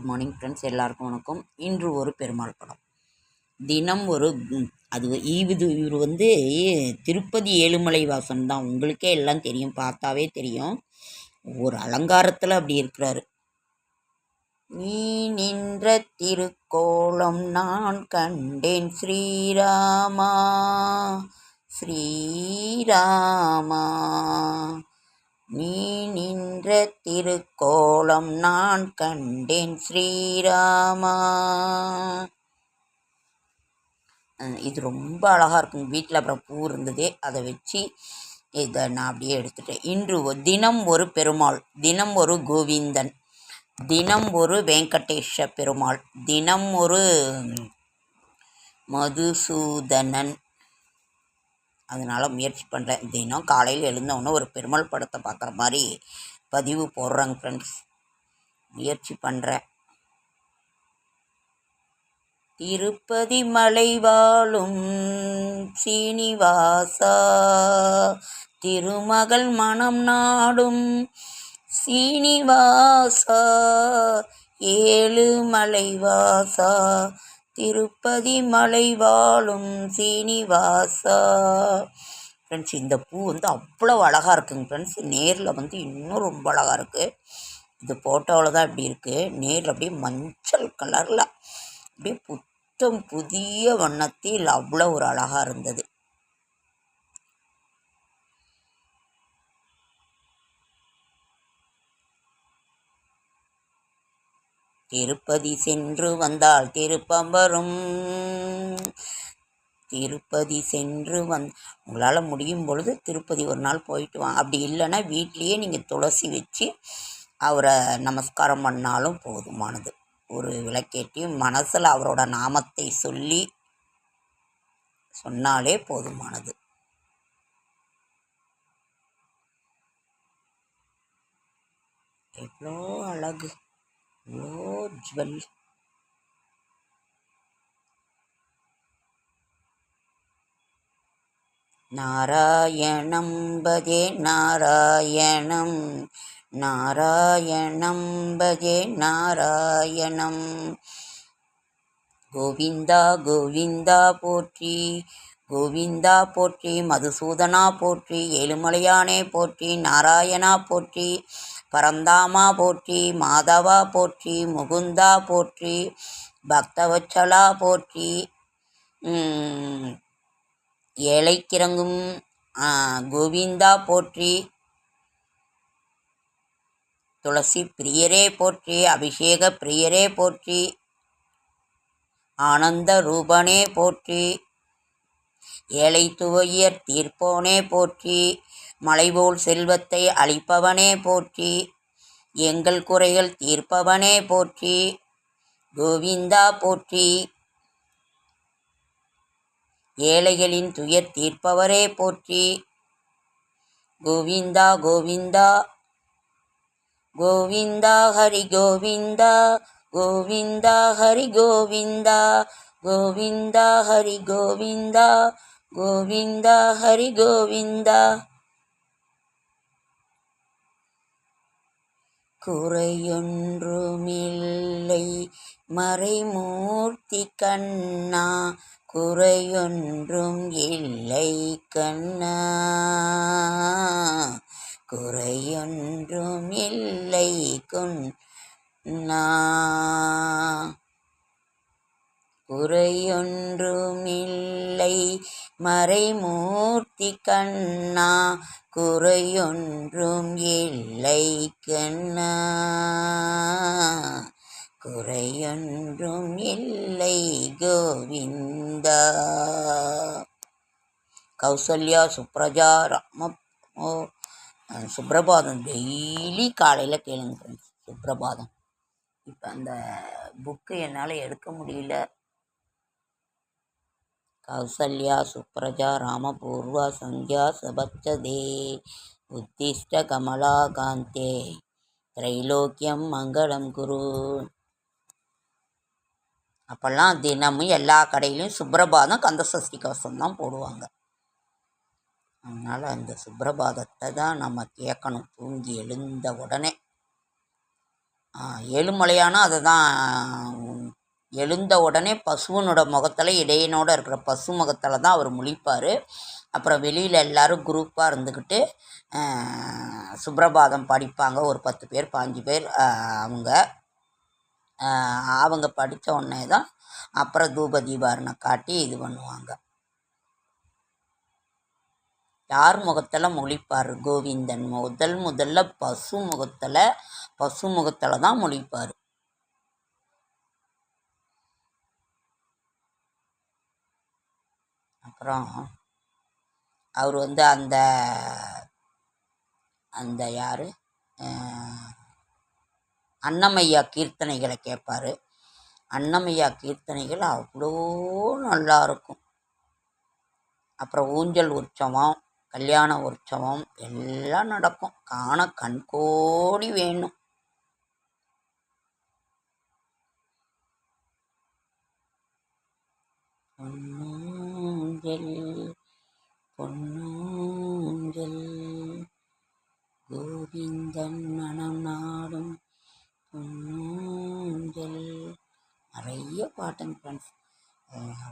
Good morning friends எல்லாருக்கும் வணக்கம். இன்று ஒரு பெருமாள் படம். தினம் ஒரு அது இது இவர் வந்து திருப்பதி ஏழுமலை வாசன் தான். உங்களுக்கே எல்லாம் தெரியும் பார்த்தாவே தெரியும். ஒரு அலங்காரத்தில் அப்படி இருக்கிறாரு. நீ நின்ற திருக்கோலம் நான் கண்டேன் ஸ்ரீராமா ஸ்ரீராமா. நீ நின்ற திருக்கோலம் நான் கண்டேன் ஸ்ரீராமா. இது ரொம்ப அழகாக இருக்கும். வீட்டில் அப்புறம் பூ இருந்தது அதை வச்சு இதை நான் அப்படியே எடுத்துட்டேன். இன்று தினம் ஒரு பெருமாள் தினம் ஒரு கோவிந்தன் தினம் ஒரு வெங்கடேஷ பெருமாள் தினம் ஒரு மதுசூதனன். அதனால் முயற்சி பண்ணுறேன் தினம் காலையில் எழுந்தவுடனே ஒரு பெருமாள் படத்தை பார்க்குற மாதிரி பதிவு போடுறேங்க ஃப்ரெண்ட்ஸ் முயற்சி பண்ணுறேன் திருப்பதி மலை வாழும் சீனிவாசா திருமகள் மனம் நாடும் சீனிவாசா ஏழு மலைவாசா திருப்பதி மலை வாழும் சீனிவாசா. ஃப்ரெண்ட்ஸ் இந்த பூ வந்து அவ்வளோ அழகாக இருக்குங்க ஃப்ரெண்ட்ஸ் நேரில் வந்து இன்னும் ரொம்ப அழகாக இருக்குது இது ஃபோட்டோவில் தான் இப்படி இருக்குது நேரில் அப்படியே மஞ்சள் கலரில் அப்படியே புத்தம் புதிய வண்ணத்தில் அவ்வளோ ஒரு அழகாக இருந்தது. திருப்பதி சென்று வந்தால் திருப்பம் வரும் திருப்பதி சென்று வந் உங்களால் முடியும் பொழுது திருப்பதி ஒரு நாள் போயிட்டு வாங்க அப்படி இல்லைன்னா வீட்லேயே நீங்கள் துளசி வச்சு அவரை நமஸ்காரம் பண்ணாலும் போதுமானது. ஒரு விளக்கேற்றி மனசில் அவரோட நாமத்தை சொல்லி சொன்னாலே போதுமானது. எவ்வளோ அழகு எவ்வளோ ஜுவல். நாராயணம் பதே நாராயணம். நாராயணம் பஜே நாராயணம். கோவிந்தா கோவிந்தா போற்றி கோவிந்தா போற்றி மதுசூதனா போற்றி ஏழுமலையானே போற்றி நாராயணா போற்றி பரந்தாமா போற்றி மாதவா போற்றி முகுந்தா போற்றி பக்தவச்சலா போற்றி ஏழைக்கிறங்கும் கோவிந்தா போற்றி துளசி பிரியரே போற்றி அபிஷேக பிரியரே போற்றி ஆனந்த ரூபனே போற்றி ஏழை துவையர் தீர்ப்போனே போற்றி மலைபோல் செல்வத்தை அளிப்பவனே போற்றி எங்கள் குறைகள் தீர்ப்பவனே போற்றி கோவிந்தா போற்றி ஏழைகளின் துயர் தீர்ப்பவரே போற்றி கோவிந்தா கோவிந்தா கோவிந்தா ஹரி கோவிந்தா கோவிந்தா ஹரி கோவிந்தா கோவிந்தா ஹரி கோவிந்தா கோவிந்தா ஹரி கோவிந்தா. குறையொன்றுமில்லை மறைமூர்த்தி கண்ணா குறையொன்றும் இல்லை கண்ணா. குறையொன்றும் இல்லை குண்ணா. குறையொன்றுமில்லை மறைமூர்த்தி கண்ணா. குறையொன்றும் இல்லை கண்ணா. குறையொன்றும் இல்லை கோவிந்தா. கௌசல்யா சுப்ரஜா ராமோ சுப்ரபாதம் டெய்லி காலையில் கேளுங்க ஃப்ரெண்ட்ஸ் சுப்ரபாதம் இப்போ அந்த புக்கு என்னால் எடுக்க முடியல. கௌசல்யா சுப்ரஜா ராமபூர்வா சந்தியா சபச்சதே உத்திஷ்ட கமலா காந்தே திரைலோக்கியம் மங்களம் குரு. அப்போல்லாம் தினமும் எல்லா கடையிலையும் சுப்ரபாதம் கந்தசஷ்டி கவசம் தான் போடுவாங்க. அதனால் அந்த சுப்ரபாதத்தை தான் நம்ம கேட்கணும். தூங்கி எழுந்த உடனே. ஏழுமலையானா அதை தான் எழுந்த உடனே பசுவனோட முகத்தில் இடையனோட இருக்கிற பசு முகத்தில் தான் அவர் முழிப்பார். அப்புறம் வெளியில் எல்லோரும் குரூப்பாக இருந்துக்கிட்டு சுப்ரபாதம் படிப்பாங்க. ஒரு பத்து பேர் பாஞ்சு பேர் அவங்க. அவங்க படித்த உடனே தான் அப்புறம் தூப தீபாரனை காட்டி இது பண்ணுவாங்க. யார் முகத்தில் முழிப்பார்? கோவிந்தன் முதல் முதல்ல பசு முகத்தில் பசு முகத்தில் தான் முழிப்பார். அப்புறம் அவர் வந்து அந்த அந்த யார்? அன்னமையா கீர்த்தனைகளை கேட்பார் அன்னமையா கீர்த்தனைகள் அவ்வளோ நல்லா இருக்கும். அப்புறம் ஊஞ்சல் உற்சவம் கல்யாண உற்சவம் எல்லாம் நடக்கும். காண கண்கோடி வேணும். பொன்னூஞ்சல் பொன்னூஞ்சல் கோவிந்தன் மனம் நாடும் பொன்னூஞ்சல். நிறைய பாட்டுங்க ஃப்ரெண்ட்ஸ்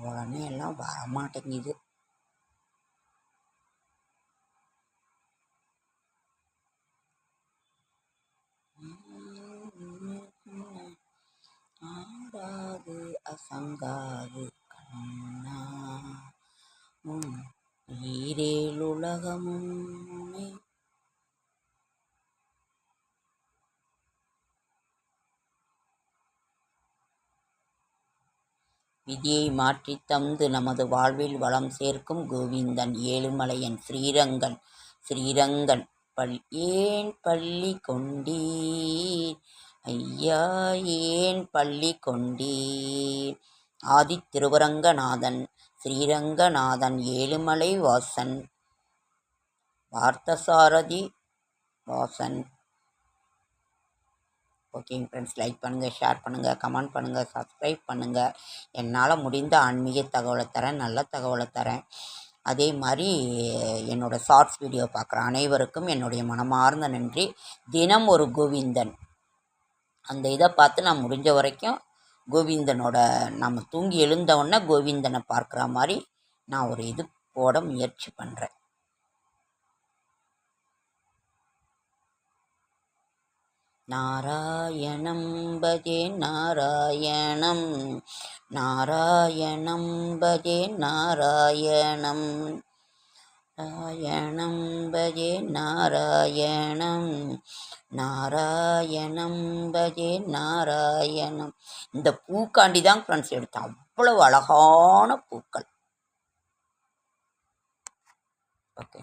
உடனே எல்லாம் வரமாட்டேங்குது. அசங்காது அசங்காது கண்ணா. உன் விதியை மாற்றி தந்து நமது வாழ்வில் வளம் சேர்க்கும் கோவிந்தன் ஏழுமலையன் ஸ்ரீரங்கன் ஸ்ரீரங்கன் பல் ஏன் பள்ளி கொண்டீர்? ஐயா ஏன் பள்ளி கொண்டீர்? ஆதித் திருவரங்கநாதன் ஸ்ரீரங்கநாதன் ஏழுமலை வாசன் பார்த்தசாரதி வாசன். ஓகேங்க ஃப்ரெண்ட்ஸ் லைக் பண்ணுங்கள் ஷேர் பண்ணுங்கள் கமெண்ட் பண்ணுங்கள் சப்ஸ்கிரைப் பண்ணுங்கள் என்னால் முடிந்த ஆன்மீக தகவலை தரேன் நல்ல தகவலை தரேன். அதே மாதிரி என்னோடய ஷார்ட்ஸ் வீடியோ பார்க்குற அனைவருக்கும் என்னுடைய மனமார்ந்த நன்றி. தினம் ஒரு கோவிந்தன். அந்த இதை பார்த்து நான் முடிஞ்ச வரைக்கும் கோவிந்தனோட நம்ம தூங்கி எழுந்தவுடனே கோவிந்தனை பார்க்குற மாதிரி நான் ஒரு இது போட முயற்சி பண்ணுறேன் நாராயணம் பஜே நாராயணம் நாராயணம் பஜே நாராயணம். நாராயணம் பஜே நாராயணம். நாராயணம் பஜே நாராயணம். இந்த பூக்காண்டி தான் ஃப்ரெண்ட்ஸ் எடுத்தேன் அவ்வளவு அழகான பூக்கள். ஓகே